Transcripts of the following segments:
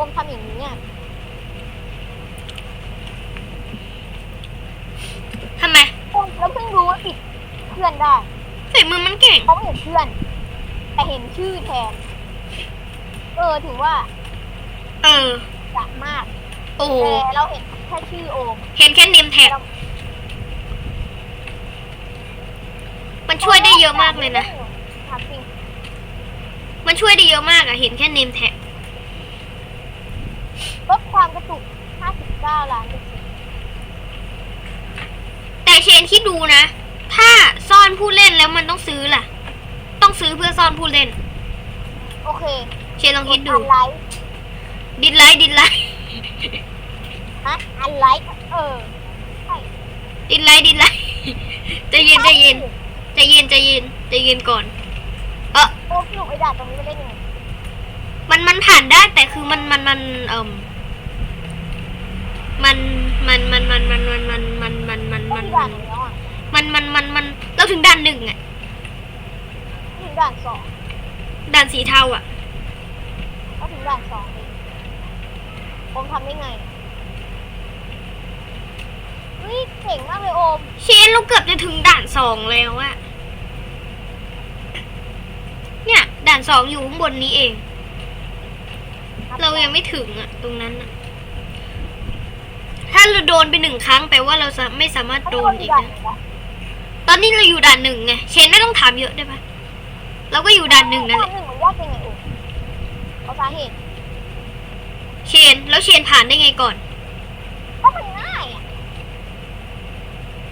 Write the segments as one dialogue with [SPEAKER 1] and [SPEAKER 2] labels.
[SPEAKER 1] อมทำอย่างนี้อะ
[SPEAKER 2] ทำไม
[SPEAKER 1] โอมแล้วเพิ่งรู้ว่าปิดเพื่อนได้
[SPEAKER 2] ใส่มือมันเก่ง
[SPEAKER 1] เขาไม่เห็นเพื่อน แต่เห็นชื่อแทน เออถือว่า
[SPEAKER 2] เออ
[SPEAKER 1] จะมาก
[SPEAKER 2] โอ้โห
[SPEAKER 1] แต่เราเห็นแค่ชื่อโอม
[SPEAKER 2] เห็นแค่เนมแท็กมันช่วยได้เยอะมากเลยนะ
[SPEAKER 1] ถามจริง
[SPEAKER 2] มันช่วยได้เยอะมากอะเห็นแค่เนมแท็ก
[SPEAKER 1] ลดความกระตุก 59 ล้านเปอร์เซ็นต์
[SPEAKER 2] แต่เชนคิดดูนะ ถ้าซ่อนผู้เล่นแล้วมันต้องซื้อล่ะ ต้องซื้อเพื่อซ่อนผู้เล่น
[SPEAKER 1] โอเค
[SPEAKER 2] เชนลองคิดดู
[SPEAKER 1] อันไลค์
[SPEAKER 2] ดินไลท์ดินไลท์
[SPEAKER 1] ฮะอันไลค์เออใช่
[SPEAKER 2] ดินไลท์ดินไลท์ใจเย็นใจเย็นใจเย็นใจเย็นใจเย็นก่อน เออ
[SPEAKER 1] โอ้สรุปไอ้ด่านตรงนี้มันได้ยังไง
[SPEAKER 2] มันมันผ่านได้แต่คือมันมันมันเอ่ม มันมันมันมันมันมันมันมันมันมัน
[SPEAKER 1] ไม่
[SPEAKER 2] มัน
[SPEAKER 1] มีด่านไหนแล้วอะ
[SPEAKER 2] มันมันมันมันเราถึงด่านหนึ่งอะ
[SPEAKER 1] ถึงด่านสอง
[SPEAKER 2] ด่านสีเทาอะ
[SPEAKER 1] ก็ถึงด่านสองเองโอมทำได้ไงเฮ้ยเจ๋งมากเลยโอม
[SPEAKER 2] เชนเราเกือบจะถึงด่านสองแล้วอะเนี่ย ด่านสองอยู่ข้างบนนี้เอง เรายังไม่ถึงอะตรงนั้นอะ ถ้าเราโดนไปหนึ่งครั้งแปลว่าเราจะไม่สามารถโดนอีก
[SPEAKER 1] ด่าน
[SPEAKER 2] นะ
[SPEAKER 1] ไหนวะ
[SPEAKER 2] ตอนนี้เราอยู่ด่านหนึ่งไงเชนไม่ต้องถามเยอะได้ปะเราก็อยู่ด่านหนึ่งนั่นแห
[SPEAKER 1] ด่า
[SPEAKER 2] ละ
[SPEAKER 1] นหนึ่งมันยากยังไงโอมเอาสาเหตุ
[SPEAKER 2] เชนแล้วเชนผ่านได้ไงก่อน
[SPEAKER 1] ก็มันง่ายอะ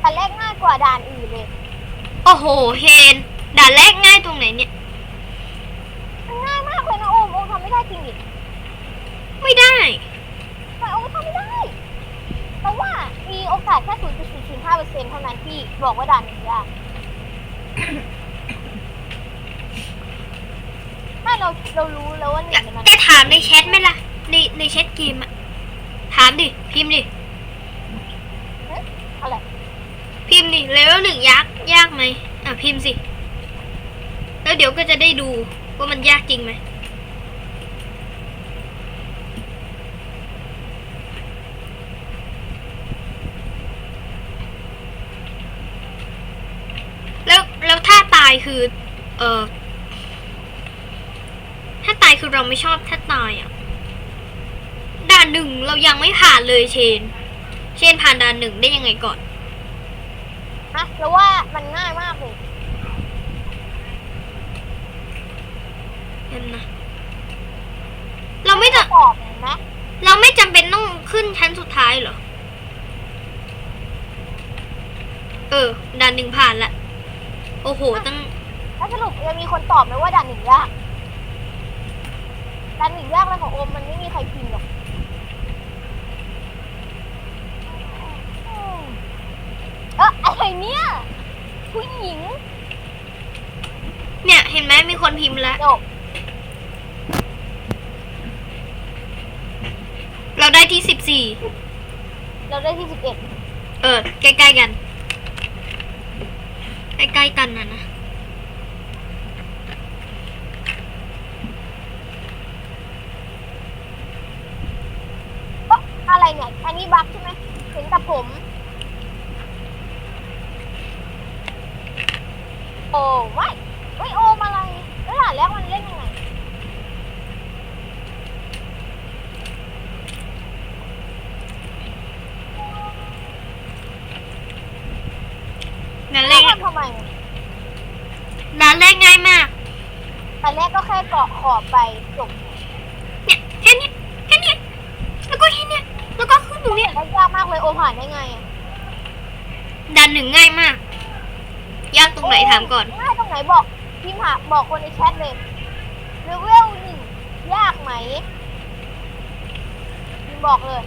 [SPEAKER 1] แต่แรกง่ายกว่าด่านอื่นเลย
[SPEAKER 2] โอ้โหเชนด่านแรกง่ายตรงไหนเนี่ย
[SPEAKER 1] มันง่ายมากเลยนะโอมโอมทำไม่ได้จริงดิ
[SPEAKER 2] ไม่ได้
[SPEAKER 1] ทำไมโอมทำไม่ได้ เพราะว่ามีโอกาสแค่ศูนย์จุดศูนย์ศูนย์ห้าเปอร์เซ็นต์เท่านั้นที่บอกว่าด่านหนึ่งยากถ้าเราเรารู้แล้วว่าหนึ่งมัน
[SPEAKER 2] แต่ถามในแชทไหมล่ะ ในในแชทเกมอะถามดิ พิมพ์ดิ
[SPEAKER 1] อะไร
[SPEAKER 2] พิมพ์ดิเลเวลหนึ่งยากยากไหมอะพิมพ์สิ แล้วเดี๋ยวก็จะได้ดูว่ามันยากจริงไหม แล้วแล้วถ้าตายคือ เออถ้าตายคือเราไม่ชอบถ้าตายอะ ด่านหนึ่งเรายังไม่ผ่านเลยเชน เชนผ่านด่านหนึ่งได้ยังไงก่อน
[SPEAKER 1] ฮะแล้วว่ามันง่ายมากเลย
[SPEAKER 2] นั่นนะ เราไม่จะ
[SPEAKER 1] ตอบเห็นไหม
[SPEAKER 2] เราไม่จำเป็นต้องขึ้นชั้นสุดท้ายเหรอ เออ ด่านหนึ่งผ่านละ โอ้โห ตั้ง
[SPEAKER 1] แล้วสรุปจะมีคนตอบไหมว่าด่านหนึ่งยากด่านหนึ่งยากแล้วของโอมมันไม่มีใครพิมพ์หรอกเอออะไรเนี่ย ผู้หญิง
[SPEAKER 2] เนี่ย เห็นไหมมีคนพิมพ์แล้ว
[SPEAKER 1] จบ
[SPEAKER 2] เราได้ที่สิบสี่
[SPEAKER 1] เราได้ที่สิบเอ็ด
[SPEAKER 2] เออ ใกล้ๆกัน ใกล้ๆกันนะนะ
[SPEAKER 1] อะไรเนี่ย อันนี้บั๊กใช่ไหมเห็นแต่ผม โอ้ไม่ไม่โอมอะไรแล้วด่านแรกมันเล่นยังไง
[SPEAKER 2] ด่านแร
[SPEAKER 1] แล้ว
[SPEAKER 2] ก
[SPEAKER 1] ทำทำไม
[SPEAKER 2] ด่านแรกง่ายมาก
[SPEAKER 1] ด่านแรกก็แค่เกาะขอบไปจบ
[SPEAKER 2] เนี่ยแค่เนี้ยแค่เนี้ยแล้วก็แค่เนี้ยแล้วก็ขึ้นตรงเนี้ย
[SPEAKER 1] ได้ยากมากเลยโอมผ่านได้ไงอะ
[SPEAKER 2] ด่านหนึ่งง่ายมาก ยากตรงไหนถามก่อน
[SPEAKER 1] ง่ายตรงไหนบอกพิมพ์หาบอกคนในแชทเลยเลเวลหนึ่งยากไหมพิมพ์บอกเลย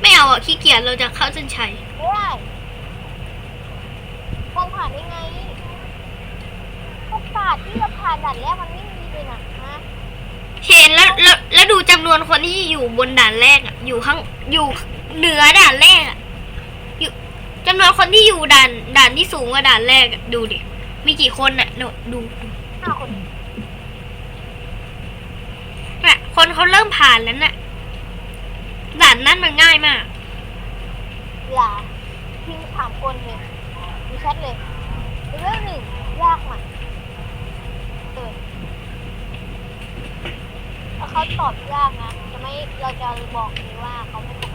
[SPEAKER 2] ไม่เอาอะขี้เกียจเราจะเข้าเส้นชัย
[SPEAKER 1] ไม่ได้โอมผ่านได้ไง โอกาสที่จะผ่านด่านแรกมันไม่มีเลยนะฮะ
[SPEAKER 2] เชนแล้วแล้วแล้วดูจำนวนคนที่อยู่บนด่านแรกอะอยู่ข้างอยู่เหนือด่านแรกอะอยู่จำนวนคนที่อยู่ด่านด่านที่สูงกว่าด่านแรกอะดูดิมีกี่คนอะดูดู
[SPEAKER 1] ห้าคน
[SPEAKER 2] น่ะคนเขาเริ่มผ่านแล้วน่ะด่านนั้นมันง่ายมาก
[SPEAKER 1] อย่าพิมพ์ถามคนเลยมีแชทเลยเรื่องหนึ่งยากไหม เออถ้าเขาตอบยากนะจะไม่เราจะบอกเลยว่าเขาไม่ตอบ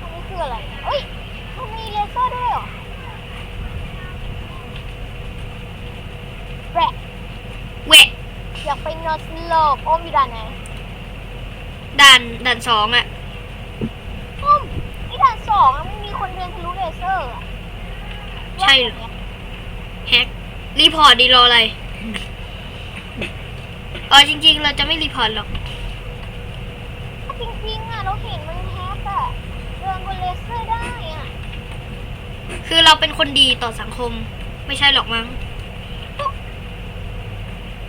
[SPEAKER 1] อันนี้คืออะไรเอ้ยมันมีเลเซอร์ด้วยเหรอแปะ
[SPEAKER 2] เวะ
[SPEAKER 1] อยากไปนอสโลกโอ้มีด่านไหน
[SPEAKER 2] ด่านด่านสองอะ
[SPEAKER 1] ปุ้มนี่ด่านสองอะมันมีคนเดินทะลุเลเซอร์อะ
[SPEAKER 2] ใช่เหรอแฮกรีพอร์ตดีรออะไรเออจริง ๆ เราจะไม่รีพอร์ตหรอก
[SPEAKER 1] ถ้าจริงๆอะเราเห็นมันแฮกอะเดินบนเลเซอร์ได้อะ
[SPEAKER 2] คือเราเป็นคนดีต่อสังคม ไม่ใช่หรอกมั้ง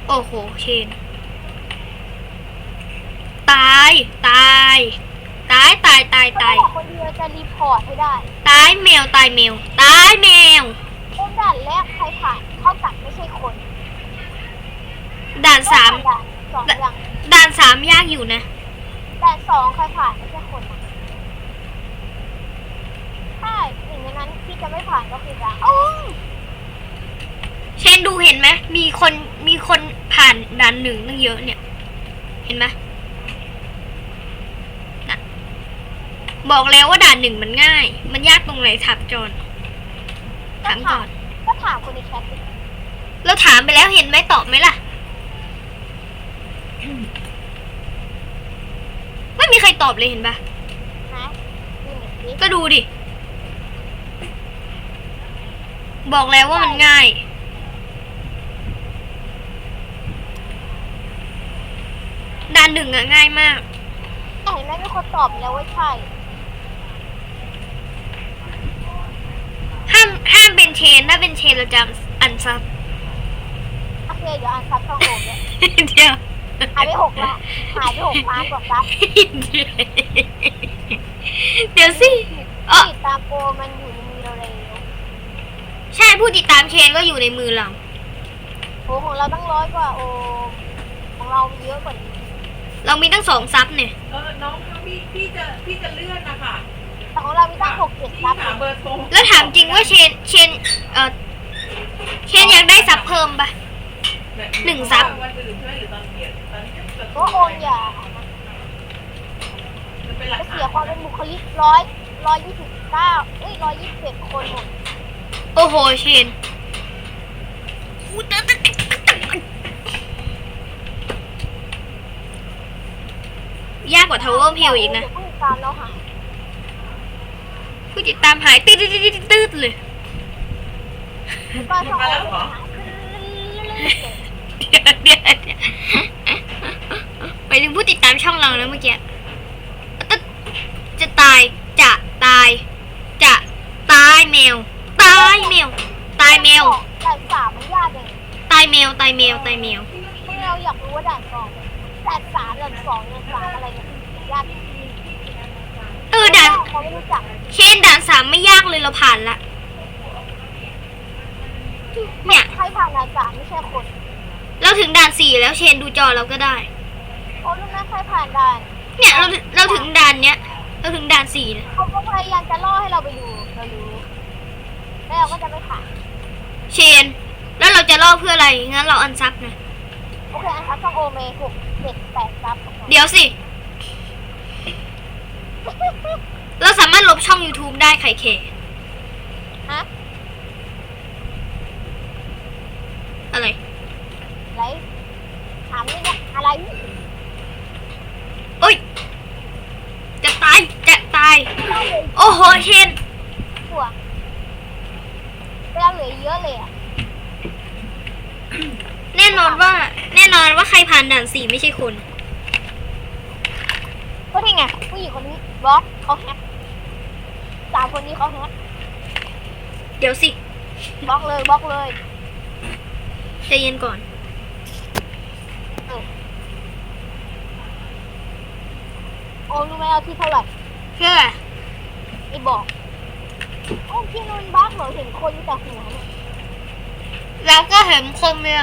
[SPEAKER 2] โอ้โหเชน ตาย ตาย ตายตายตายตาย
[SPEAKER 1] เขาบอกคนเดียวจะรีพอร์ตให้ได้
[SPEAKER 2] ตายแมวตายแมวตายแมว
[SPEAKER 1] เริ่มด่านแรกใครผ่านเท่ากับไม่ใช่คน
[SPEAKER 2] ด่านสาม
[SPEAKER 1] ด่านสองอย่าง
[SPEAKER 2] ด่านสามยากอยู่นะ
[SPEAKER 1] ด่านสองใครผ่านไม่ใช่คนนะใช่หนึ่งในนั้นที่จะไม่ผ่านก็คือด่านโอ้ย
[SPEAKER 2] เชนดูเห็นไหมมีคนมีคนผ่านด่านหนึ่งตั้งเยอะเนี่ย เห็นไหมน่ะ บอกแล้วว่าด่านหนึ่งมันง่าย มันยากตรงไหนถามจอนถามก่อน
[SPEAKER 1] ก็ถามคนในแชทสิ
[SPEAKER 2] เราถามไปแล้วเห็นไหมตอบไหมล่ะ ไม่มีใครตอบเลยเห็นปะ
[SPEAKER 1] นะดูหน่อยสิ
[SPEAKER 2] ก็ดูดิ บอกแล้วว่ามันง่าย ด่านหนึ่งอะง่ายมาก
[SPEAKER 1] แต่เห็นไหมมีคนตอบแล้วว่าใช่
[SPEAKER 2] ห้ามห้ามเป็ นเชนถ้าเป็นเชนเราจะอันซับ
[SPEAKER 1] โอเคเดี๋ยวอ่านซับช่องโอมเนี่ย
[SPEAKER 2] เดี๋ยว
[SPEAKER 1] หายไปหกละหายไปหกล้านกว่าซับ
[SPEAKER 2] เดี๋ยวสิเอ่อ
[SPEAKER 1] ติดตามโปรมันอยู่ในมือเราเร็ว
[SPEAKER 2] ใช่ผู้ติดตามเชนก็อยู่ในมือเรา
[SPEAKER 1] โอ้ของเราตั้งร้อยกว่าโอมของเราเยอะกว่านี้
[SPEAKER 2] เรามีตั้งสองซับเนี่ย
[SPEAKER 3] เออน้องคะพี่พี่จะพี่จะเลื่อนนะคะ
[SPEAKER 1] แต่ ของเรามีตั้งหกเจ็ด
[SPEAKER 3] พี่
[SPEAKER 1] ซับ
[SPEAKER 3] หาเบอร์โทร
[SPEAKER 2] แล้วถามจริงว่าเชนเชนเออเชนอยากได้ซับเพิ่มปะ หนึ่งซับ
[SPEAKER 3] วันอื่นใช่ไหมหรือตอนเกียรตอนเกียรติ
[SPEAKER 1] เพราะโอนอย่า
[SPEAKER 3] จะเป็นหลัก
[SPEAKER 1] จะ
[SPEAKER 3] ฐา
[SPEAKER 1] เสีย
[SPEAKER 3] น
[SPEAKER 1] ความเป็นบุคลิกร้อยร้อยยี่สิบเก้าเอ้ยร้อยยี่สิบเอ็ดคนหมด
[SPEAKER 2] โอ้โหเชนยากกว่าทาวเวอร์พิวอีกนะ
[SPEAKER 1] เดี๋ยวผู้ติดตามเราหาย
[SPEAKER 2] ผู้ติดตามหายตืดตืดตืดตืดเลย
[SPEAKER 1] แล้วก็ช่องโอมก็หาย
[SPEAKER 2] เดี๋ยวเดี๋ยวเดี๋ยวไปถึงผู้ติดตามช่องเราแล้วเมื่อกี้ตึ๊ดจะตายจะตาย จะตายแมว ตายแมว ตายแมว
[SPEAKER 1] ด่านสามมันยากเลย
[SPEAKER 2] ตายแมวตายแมวตายแมว
[SPEAKER 1] พวกเราอยากรู้ว่าด่านสองด่านสามด่านสองด่านสามอะไรเนี่ยยาก
[SPEAKER 2] เออด่าน
[SPEAKER 1] เขาไม่รู้จัก
[SPEAKER 2] เชนด่านสามไม่ยากเลยเราผ่านละ เนี่ย
[SPEAKER 1] ใครผ่านด่านสามไม่ใช่คน
[SPEAKER 2] เราถึงด่านสี่แล้วเชนดูจอเราก็ได้
[SPEAKER 1] เขารู้ไหมใครผ่านด่าน
[SPEAKER 2] เนี่ยเราเราถึงด่านเนี้ย เราถึงด่านสี่แล้ว
[SPEAKER 1] เขาก็พยายามจะล่อให้เราไปดูเรารู้แล้วเราก็จะไม่ผ่าน
[SPEAKER 2] เชน แล้วเราจะล่อเพื่ออะไรงั้นเราอันซับนะ
[SPEAKER 1] โอเคอันทับช่องโอเมหกเจ็ดแปดซับ
[SPEAKER 2] เดี๋ยวสิ ลบช่อง YouTube ได้ไข่เค
[SPEAKER 1] ฮะ
[SPEAKER 2] อะไร
[SPEAKER 1] อะไรถามนี่เนี่ยอะไร
[SPEAKER 2] โอ้ย จะตาย จะตาย
[SPEAKER 1] เราเหลือ
[SPEAKER 2] โอ้โห เชน
[SPEAKER 1] ถั่วเราเหลือเยอะเลยอะ
[SPEAKER 2] แน่นอนว่า แน่นอนว่าใครผ่านด่านสี่ไม่ใช่คน
[SPEAKER 1] ก็ที่ไงผู้หญิงคนนี้บล็อกเขาแฮก สามคนนี้เขาแฮก
[SPEAKER 2] เดี๋ยวสิ
[SPEAKER 1] บล็อกเลยบล็อกเลย
[SPEAKER 2] ใจเย็นก่อน
[SPEAKER 1] โอ้รู้ไหมเอาที่เท่าไหร่
[SPEAKER 2] เพื่อ
[SPEAKER 1] ไม่บอก โอ้ที่นุ่นบล็อกเหรอเห็นคนอยู่แต่หัวเนี่ย
[SPEAKER 2] เราก็เห็นคนเมีย